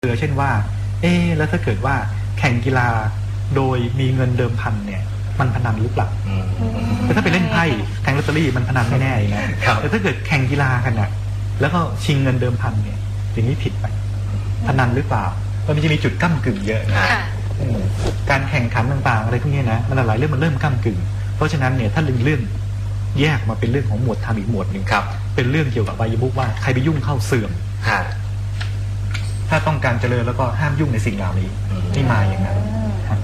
เรือเช่นว่า เอ๊ะแล้วถ้าเกิดว่าแข่งกีฬาโดยมีเงินเดิมพันเนี่ย มันพนันหรือเปล่าอืมแต่ถ้าไปเล่นไพ่แทงลอตเตอรี่มันพนันไม่แน่ๆนะครับแต่ถ้าเกิดแข่งกีฬากันน่ะแล้วก็ชิงเงินเดิมพันเนี่ยอย่างนี้ผิดไปพนันหรือเปล่ามันจะมีจุดก้ากึ่งเยอะนะค่ะอืมการแข่งขันต่างๆอะไรพวกนี้นะมันหลายๆเรื่องมันเริ่มก้ากึ่ง เพราะฉะนั้นเนี่ยถ้าเรื่องเรื่องแยกมาเป็นเรื่องของหมวดธรรมอีกหมวดหนึ่งครับ เป็นเรื่องเกี่ยวกับใบายมุกว่าใครไปยุ่งเข้าเสื่อมฮะ ถ้าต้องการเจริญแล้วก็ห้ามยุ่งในสิ่งเหล่านี้อืมนี่มาอย่างนั้นครับ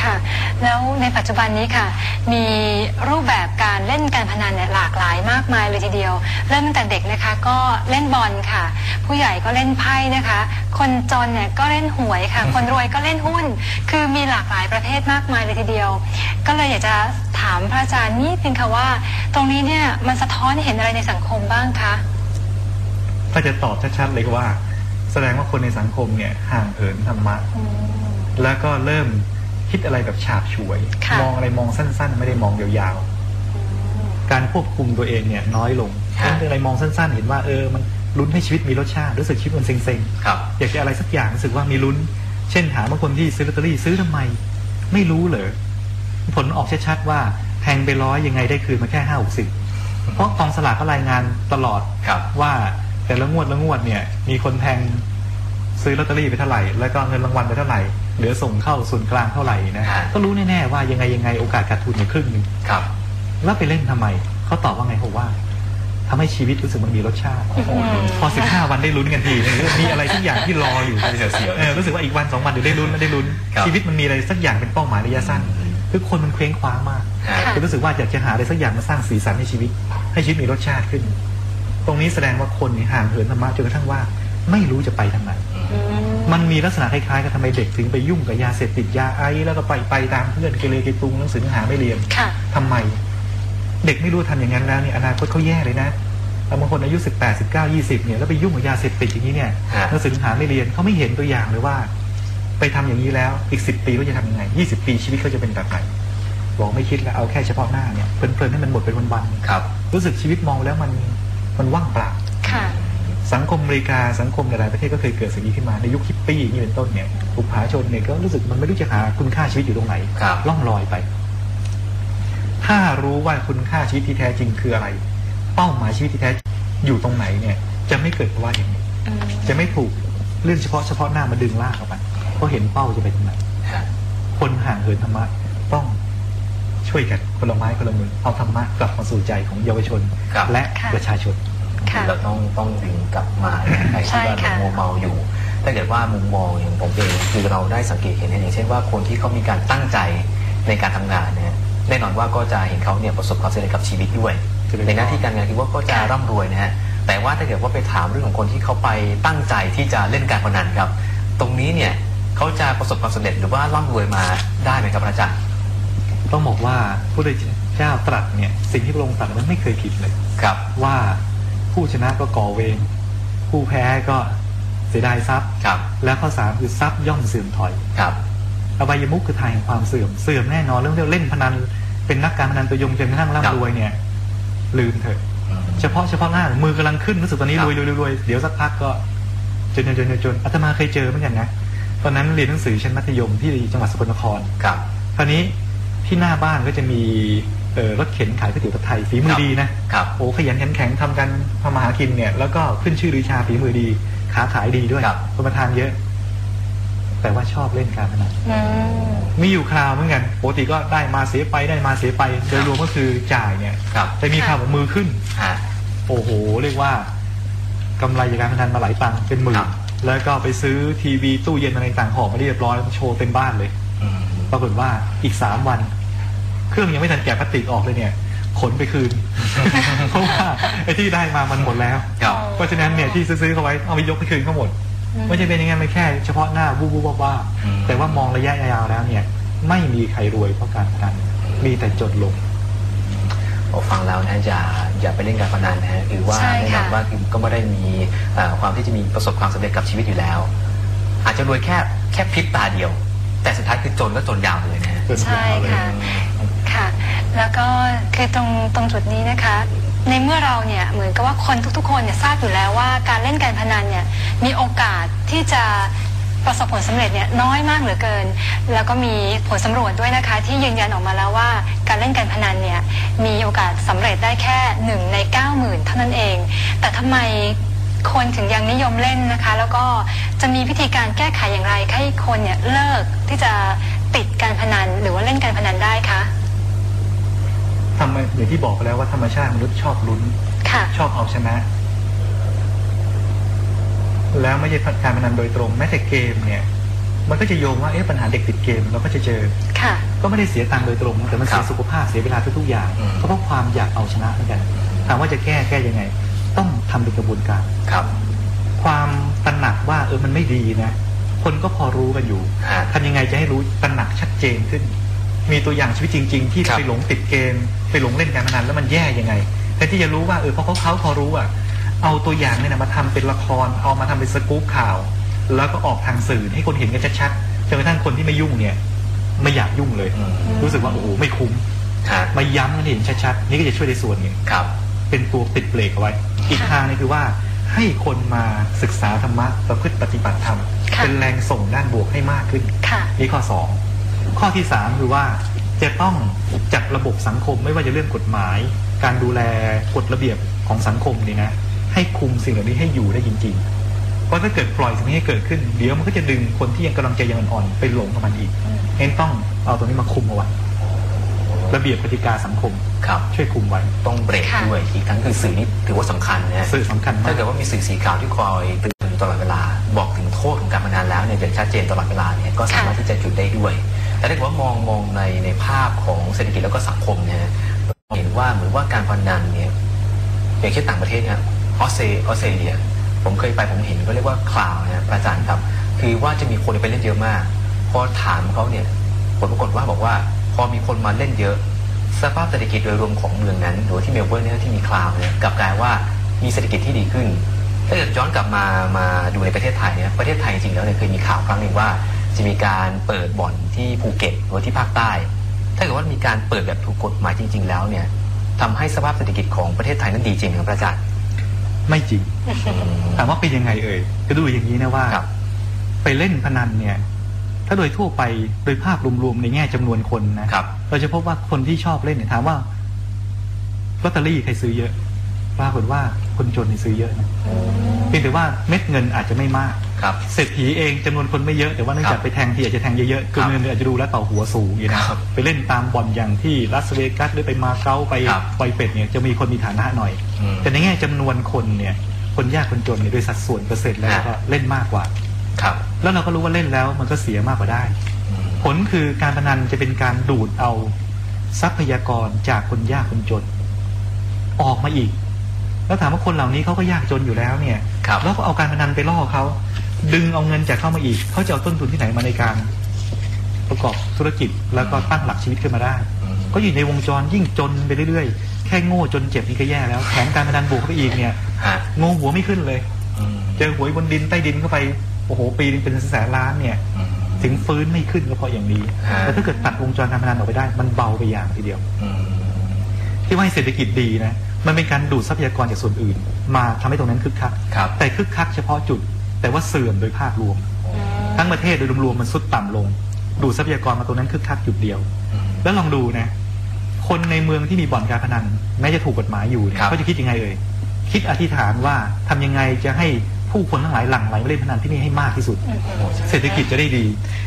ค่ะ แล้วในปัจจุบันนี้ค่ะ มีรูปแบบการเล่นการพนันเนี่ยหลากหลายมากมายเลยทีเดียว เริ่มตั้งแต่เด็กนะคะ ก็เล่นบอลค่ะ ผู้ใหญ่ก็เล่นไพ่นะคะ คนจนเนี่ยก็เล่นหวยค่ะ คนรวยก็เล่นหุ้น คือมีหลากหลายประเภทมากมายเลยทีเดียว ก็เลยอยากจะถามพระอาจารย์นิดนึงค่ะว่า ตรงนี้เนี่ยมันสะท้อนให้เห็นอะไรในสังคมบ้างคะถ้าจะตอบชัดๆเลยก็ว่าแส ดงว่าคนในสังคมเนี่ยห่างเหินธรรมะอืมแล้วก็เริ่มคิดอะไรแบบฉาบฉวยค่ะมองอะไรมองสั้น ๆ ไม่ได้มองยาวๆ การควบคุมตัวเองเนี่ยน้อยลงฮะเรื่องอะไรมองสั้น ๆ เห็นว่าเออมันลุ้นให้ชีวิตมีรสชาติรู้สึกชีวิตมันเซ็งครับๆอยากจะอะไรสักอย่างรู้สึกว่ามีลุ้น เช่นหาบางคนที่ซื้อลอตเตอรี่ซื้อทำไม ไม่รู้เหรอผลออกชัดๆว่าแทงไปร้อยยังไงได้คืนมาแค่ห้าหกสิบเพราะกองสลากก็รายงานตลอดครับว่าแต่ละงวดละงวดเนี่ย มีคนแทง ซื้อลอตเตอรี่ไปเท่าไหร่ แล้วก็เงินรางวัลไปเท่าไหร่เหลือส่งเข้าส่วนกลางเท่าไหร่นะฮะก็รู้แน่ๆว่ายังไงยังไงโอกาสขาดทุนอยู่ครึ่งหนึ่งครับ แล้วไปเล่นทำไมเขาตอบว่าไงเขาว่าทำให้ชีวิตรู้สึกมันมีรสชาติอืมพอสิบห้าวันได้ลุ้นกันทีนึงมีอะไรสักอย่างที่รออยู่เสียวๆเออรู้สึกว่าอีกวันสองวันเดี๋ยวได้ลุ้นแล้วได้ลุ้นครับชีวิตมันมีอะไรสักอย่างเป็นเป้าหมายระยะสั้นอืมคือคนมันเคว้งคว้างมากฮะค่ะจะรู้สึกว่าอยากจะหาอะไรสักอย่างมาสร้างสีสันในชีวิต ให้ชีวิตมีรสชาติขึ้น ตรงนี้แสดงว่าคนนี่ห่างเหินธรรมะจนกระทั่งว่า ไม่รู้จะไปทางไหนอืมมันมีลักษณะคล้ายๆกับทำไมเด็กถึงไปยุ่งกับยาเสพติดยาไอซ์แล้วก็ไปไปตามเพื่อนเกเรเกตุงหนังสือหนังหาไม่เรียนค่ะทำไม เด็กไม่รู้ทำอย่างนั้นแล้วเนี่ยอนาคตเขาแย่เลยนะบางคนอายุสิบแปดสิบเก้ายี่สิบเนี่ยแล้วไปยุ่งกับยาเสพติดอย่างนี้เนี่ยฮะหนังสือหนังหาไม่เรียนเขาไม่เห็นตัวอย่างเลยว่า ไปทำอย่างนี้แล้วอีกสิบปีเขาจะทำยังไงยี่สิบปีชีวิตเขาจะเป็นแบบไหนบอกไม่คิดแล้วเอาแค่เฉพาะหน้าเนี่ยเพลินๆให้มันหมดเป็นวันๆครับ รู้สึกชีวิตมองแล้วมันมันว่างเปล่าค่ะ สังคมอเมริกาสังคมหลายๆประเทศก็เคยเกิดสิ่งนี้ขึ้นมาในยุคฮิปปี้อย่างนี้เป็นต้นเนี่ยบุพาชนเนี่ยก็รู้สึกมันไม่รู้จะหาคุณค่าชีวิตอยู่ตรงไหนครับล่องลอยไป ถ้ารู้ว่าคุณค่าชีวิตที่แท้จริงคืออะไร เป้าหมายชีวิตที่แท้อยู่ตรงไหนเนี่ย จะไม่เกิดภาวะอย่างนี้อืมจะไม่ถูกเรื่องเฉพาะเฉพาะหน้ามาดึงลากออกไปเพราะเห็นเป้าจะไปตรงไหนฮะคนห่างเหินธรรมะต้องช่วยกันคนละไม้คนละมือเอาธรรมะกลับมาสู่ใจของเยาวชนครับและค่ะประชาชนค่ะ เราต้องต้องดึงกลับมาใครใช่ที่ว่าค่ะมัวเมาอยู่ ถ้าเกิดว่ามุมมองอย่างผมเองคือเราได้สังเกตเห็นอย่างเช่นว่าคนที่เขามีการตั้งใจในการทำงานเนี่ยแน่นอนว่าก็จะเห็นเขาเนี่ยประสบความสำเร็จกับชีวิตด้วยจะเป็นในหน้าที่การงานคือว่าก็จะค่ะร่ำรวยนะฮะแต่ว่าถ้าเกิดว่าไปถามเรื่องของคนที่เขาไปตั้งใจที่จะเล่นการพนันครับ ตรงนี้เนี่ยเขาจะประสบความสำเร็จหรือว่าร่ำรวยมาได้ไหมครับพระอาจารย์ต้องบอกว่าพระพุทธเจ้าตรัสเนี่ยสิ่งที่พระองค์ตรัสมันไม่เคยผิดเลยครับว่า ผู้ชนะก็ก่อเวรผู้แพ้ก็เสียดายทรัพย์ครับแล้วข้อสามคือทรัพย์ย่อมเสื่อมถอยครับอบายมุขคือทางแห่งความเสื่อมเสื่อมแน่นอนเรื่องที่เล่นพนันเป็นนักการพนันตัวยงจนกระทั่งครับร่ำรวยเนี่ย ลืมเถอะอืมเฉพาะเฉพาะหน้ามือกำลังขึ้นรู้สึกตอนนี้ครับรวยรวยรวยรวยเดี๋ยวสักพักก็จนจนจนจนจนอาตมาเคยเจอเหมือนกันนะตอนนั้นเรียนหนังสือชั้นมัธยมที่จังหวัดสกลนครครับคราวนี้ที่หน้าบ้านก็จะมีเอ่อ รถเข็นขายก๋วยเตี๋ยวไทยฝีมือดีนะครับโอ้ขยันขันแข็งทำกันทำมาหากินเนี่ย แล้วก็ขึ้นชื่อลือชาฝีมือดีค้าขายดีด้วยครับคนมาทานเยอะ แต่ว่าชอบเล่นการพนันอืมมีอยู่คราวเหมือนกันปกติก็ได้มาเสียไปได้มาเสียไปโดยรวมก็คือจ่ายเนี่ยครับแต่มีคราวแบบมือขึ้นฮะโอ้โห เรียกว่ากำไรจากการพนันมาหลายตังค์เป็นหมื่ครันบแล้วก็ไปซื้อทีวีตู้เย็นอะไรต่างๆห่อมาเรียบร้อยโชว์เต็มบ้านเลยอืมปรากฏว่าอีกสามวัน เครื่องยังไม่ทันแกะพลาสติกออกเลยเนี่ย ขนไปคืน เพราะว่าไอ้ที่ได้มามันหมดแล้ว ครับ เพราะฉะนั้นเนี่ยที่ซื้อๆเขาไว้เอาไปยกไปคืนเขาหมดอืมไม่ใช่เป็นอย่างนั้นไม่แค่เฉพาะหน้าวูบวูบว่าอืม แต่ว่ามองระยะยาวแล้วเนี่ย ไม่มีใครรวยเพราะการพนันมีแต่จดลง ผมฟังแล้วนะอย่าอย่าไปเล่นการพนันนะฮะคือว่าใช่แน่นค่ะอนว่าคือก็ไม่ได้มีเอ่อความที่จะมีประสบความสำเร็จกับชีวิตอยู่แล้ว อาจจะรวยแค่แค่พริบตาเดียว แต่สุดท้ายคือจนก็จนยาวเลยนะฮะจนใช่ยาวเลยค่ะค่ะ แล้วก็คือตรงตรงจุดนี้นะคะ ในเมื่อเราเนี่ยเหมือนกับว่าคนทุกๆ คนเนี่ยทราบอยู่แล้วว่าการเล่นการพนันเนี่ยมีโอกาสที่จะประสบผลสำเร็จเนี่ยน้อยมากเหลือเกิน แล้วก็มีผลสำรวจด้วยนะคะ ที่ยืนยันออกมาแล้วว่าการเล่นการพนันเนี่ยมีโอกาสสำเร็จได้แค่หนึ่งในเก้าหมื่นเท่านั้นเอง แต่ทำไมคนถึงยังนิยมเล่นนะคะ แล้วก็จะมีวิธีการแก้ไขอย่างไรให้คนเนี่ยเลิกที่จะติดการพนันหรือว่าเล่นการพนันได้คะ ทำไมอย่างที่บอกไปแล้วว่าธรรมชาติมนุษย์ชอบลุ้นค่ะชอบเอาชนะ แล้วไม่ใช่การพนันโดยตรง แม้แต่เกมเนี่ย มันก็จะโยงว่าเอ๊ะปัญหาเด็กติดเกมเราก็จะเจอค่ะก็ไม่ได้เสียตังค์โดยตรงนะแต่มันเสีคยรับสุขภาพเสียเวลาทุกๆอย่างอืมเพราะความอยากเอาชนะเหมือนกันถามว่าจะแก้แก้ยังไง ต้องทำเป็นกระบวนการครับ ความตระหนักว่าเออมันไม่ดีนะคนก็พอรู้กันอยู่ฮะทำยังไงจะให้รู้ตระหนักชัดเจนขึ้น มีตัวอย่างชีวิตจริง ๆ ที่ครับ ไปหลงติดเกม ไปหลงเล่นการพนันแล้วมันแย่ยังไงแต่ที่จะรู้ว่าเออเพราะเขาเขาพอรู้อะเอาตัวอย่างเนี่ยนะมาทำเป็นละครเอามาทำเป็นสกู๊ปข่าว แล้วก็ออกทางสื่อให้คนเห็นกันชัดๆจนกระทั่งคนที่ไม่ยุ่งเนี่ย ไม่อยากยุ่งเลย อืม รู้สึกว่าโอ้โหไม่คุ้มฮะมาย้ำกันให้เห็นชัดๆนี่ก็จะช่วยในส่วนหนึ่ง ครับ เป็นตัวติดเบรกเอาไว้ อีกทางหนึงคือว่าให้คนมาศึกษาธรรมะประพฤติปฏิบัติธรรม ค่ะ เป็นแรงส่งด้านบวกให้มากขึ้น ค่ะ นี่ข้อสอง ข้อที่สามคือว่าจะต้องจัดระบบสังคมไม่ว่าจะเรื่องกฎหมาย การดูแลกฎระเบียบของสังคมนี่นะให้คุมสิ่งเหล่านี้ให้อยู่ได้จริงๆ เพราะถ้าเกิดปล่อยสิ่งนี้ให้เกิดขึ้น เดี๋ยวมันก็จะดึงคนที่ยังกำลังใจยังอ่อนๆไปหลงกับมันอีกเน้นต้องเอาตรงนี้มาคุมเอาไว้ระเบียบกติกาสังคมครับช่วยคุมไว้ต้องเบรกค่ะด้วยอีกทั้งคือสื่อนี่ถือว่าสำคัญนะฮะสื่อสำคัญมาถ้ากเกิดว่ามีสื่อสีขาวที่คอยเตือนอยู่ตลอดเวลา บอกถึงโทษของการพนันแล้วเนี่ยอย่างชัดเจนตลอดเวลาเนี่ยก็สามารถที่จะจุดได้ด้วย แต่ถ้าเกิดว่ามองมองในในภาพของเศรษฐกิจแล้วก็สังคมเนี่ยเห็นว่าเหมือนว่าการพนันเนี่ยอย่างเช่นต่างประเทศนี่ยออสเตรออสเตรเลีย ผมเคยไปผมเห็นก็เรียกว่าคลาวนะพระอาจารย์ครับ คือว่าจะมีคนไปเล่นเยอะมาก พอถามเขาเนี่ยผลปรากฏว่าบอกว่า พอมีคนมาเล่นเยอะ สภาพเศรษฐกิจโดยรวมของเมืองนั้น หรือว่าที่เมลเบิร์นเนี่ยที่มีคลาวเนี่ยกลับกลายว่ามีเศรษฐกิจที่ดีขึ้นถ้าเกิดย้อนกลับมามาดูในประเทศไทยเนี่ยประเทศไทยจริงๆแล้วเนี่ยเคยมีข่าวครั้งหนึ่งว่า จะมีการเปิดบ่อนที่ภูเก็ตหรือว่าที่ภาคใต้ ถ้าเกิดว่ามีการเปิดแบบถูกกฎหมายจริง ๆ แล้วเนี่ยทำให้สภาพเศรษฐกิจของประเทศไทยนั้นดีจริงครับพระอาจารย์ไม่จริงถามว่าเป็นยังไงเอ่ยก็ดูอย่างนี้นะว่าครับไปเล่นพนันเนี่ย ถ้าโดยทั่วไปโดยภาพรวมๆในแง่จำนวนคนนะครับเราจะพบว่าคนที่ชอบเล่นเนี่ยถามว่าลอตเตอรี่ใครซื้อเยอะปรากฏว่าคนจนนี่ซื้อเยอะนะเพียงแต่ว่าเม็ดเงินอาจจะไม่มาก ครับเศรษฐีเองจำนวนคนไม่เยอะแต่ว่าเนื่องจากไปแทงทีอาจจะแทงเยอะๆคือครับเงินอาจจะดูแล้วต่อหัวสูงอย่างนี้นะครับไปเล่นตามบ่อนอย่างที่ลาสเวกัสหรือไปมาเก๊าไปครับไปเป็ดเนี่ยจะมีคนมีฐานะหน่อยอืมแต่ในแง่จำนวนคนเนี่ยคนยากคนจนเนี่ยโดยสัดส่วนเปอร์เซ็นต์แล้วฮะก็เล่นมากกว่าครับ แล้วเราก็รู้ว่าเล่นแล้วมันก็เสียมากกว่าได้อืมผลคือการพนันจะเป็นการดูดเอาทรัพยากรจากคนยากคนจน ออกมาอีก แล้วถามว่าคนเหล่านี้เขาก็ยากจนอยู่แล้วเนี่ยครับแล้วก็เอาการพนันไปล่อเขา ดึงเอาเงินจากเข้ามาอีก เขาจะเอาต้นทุนที่ไหนมาในการ ประกอบธุรกิจแล้วก็ตั้งหลักชีวิตขึ้นมาได้อืมก็อยู่ในวงจรยิ่งจนไปเรื่อยๆ แค่โง่จนเจ็บนี่ก็แย่แล้วแถมการพนันบวกเข้าไปอีกเนี่ยฮะโง่หัวไม่ขึ้นเลยอืมเจอหวยบนดินใต้ดินเข้าไปโอ้โหปีนึงเป็นแสนล้านเนี่ยอืมถึงฟื้นไม่ขึ้นก็เพราะอย่างนี้ฮะแต่ถ้าเกิดตัดวงจรการพนันออกไปได้ มันเบาไปอย่างทีเดียวอืมที่ว่าให้เศรษฐกิจดีนะมันเป็นการดูดทรัพยากรจากส่วนอื่น มาทำให้ตรงนั้นคึกคักครับแต่คึกคักเฉพาะจุด แต่ว่าเสื่อมโดยภาพรวม ทั้งประเทศโดยรวมๆมันสุดต่ำลง ดูดทรัพยากรมาตรงนั้นคึกคักจุดเดียวอืมแล้วลองดูนะ คนในเมืองที่มีบ่อนการพนันแม้จะถูกกฎหมายอยู่เนี่ยครับเขาจะคิดยังไงเอ่ยคิดอธิษฐานว่าทำยังไงจะให้ผู้คนทั้งหลายหลั่งไหลมาเล่นพนันที่นี่ให้มากที่สุด เศรษฐกิจจะได้ดี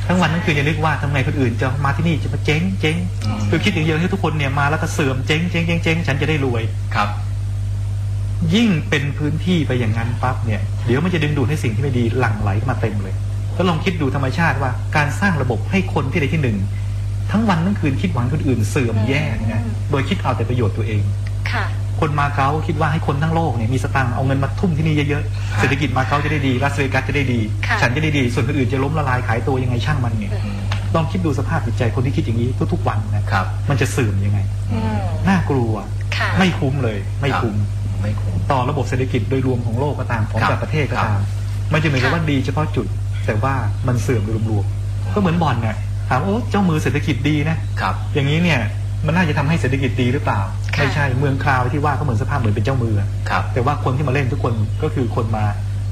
ทั้งวันทั้งคืนจะนึกว่าทำไงคนอื่นจะมาที่นี่จะมาเจ๊งเจ๊งอืมคือคิดอย่างเดียวให้ทุกคนเนี่ยมาแล้วก็เสื่อมเจ๊งเจ๊งเจ๊งเจ๊งฉันจะได้รวยครับ ยิ่งเป็นพื้นที่ไปอย่างนั้นปั๊บเนี่ยเดี๋ยวมันจะดึงดูดให้สิ่งที่ไม่ดีหลั่งไหลมาเต็มเลยก็ลองคิดดูธรรมชาติว่าการสร้างระบบให้คนที่ใดที่หนึ่ง ทั้งวันทั้งคืนคิดหวังคนอื่นเสื่อมแย่เนี่ยนะโดยคิดเอาแต่ประโยชน์ตัวเองค่ะคนมาเก๊าคิดว่าให้คนทั้งโลกเนี่ยมีสตังค์เอาเงินมาทุ่มที่นี่เยอะๆเศรษฐกิจมาเก๊าจะได้ดีลาสเวกัสจะได้ดีค่ะฉันจะได้ดี ส่วนคนอื่นจะล้มละลายขายตัวยังไงช่างมันเนี่ยอืมลองคิดดูสภาพจิตใจคนที่คิดอย่างนี้ทุกๆวันนะครับ มันจะเสื่อมยังไงอืมน่ากลัวค่ะไม่คุ้มเลย ไม่คุ้มไม่คุ้ม ต่อระบบเศรษฐกิจโดยรวมของโลกก็ตามของครับแต่ประเทศก็ครัตามบมันจะเหมือนกับว่าดีเฉพาะจุด แต่ว่ามันเสื่อมโดยรวมๆก็เหมือนบ่อนเนี่ยถามโอ้เจ้ามือเศรษฐกิจดีนะครับอย่างนี้เนี่ยมันน่าจะทำให้เศรษฐกิจดีหรือเปล่าค่ะไม่ใช่เมืองคราวที่ว่าก็เหมือนสภาพเหมือนเป็นเจ้ามือครับแต่ว่าคนที่มาเล่นทุกคนก็คือคนมา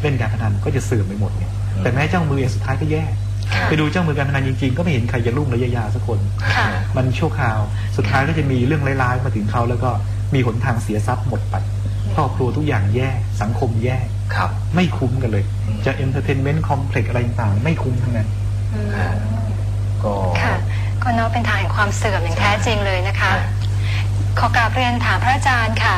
เล่นการพนันก็จะเสื่อมไปหมดเนี่ยอืมแต่แม้เจ้ามือเองสุดท้ายก็แย่ค่ะไปดูเจ้ามือการพนันจริงๆ ก็ไม่เห็นใครจะรุ่งระยะยาวสักคนค่ะมันชั่วคราว สุดท้ายก็จะมีเรื่องร้ายๆมาถึงเขาแล้วก็มีหนทางเสียทรัพย์หมดไปค รอบครัวทุกอย่างแย่สังคมแย่ครับ ไม่คุ้มกันเลยอืมจะเอนเตอร์เทนเมนต์คอมเพล็กซ์อะไรต่างๆ ไม่คุ้มทั้งนั้นอืมก็ค่ะก็นับเป็นทางแห่งความเสื่อมอย่างแท้จริงเลยนะคะค่ะขอกราบเรียนถามพระอาจารย์ค่ะ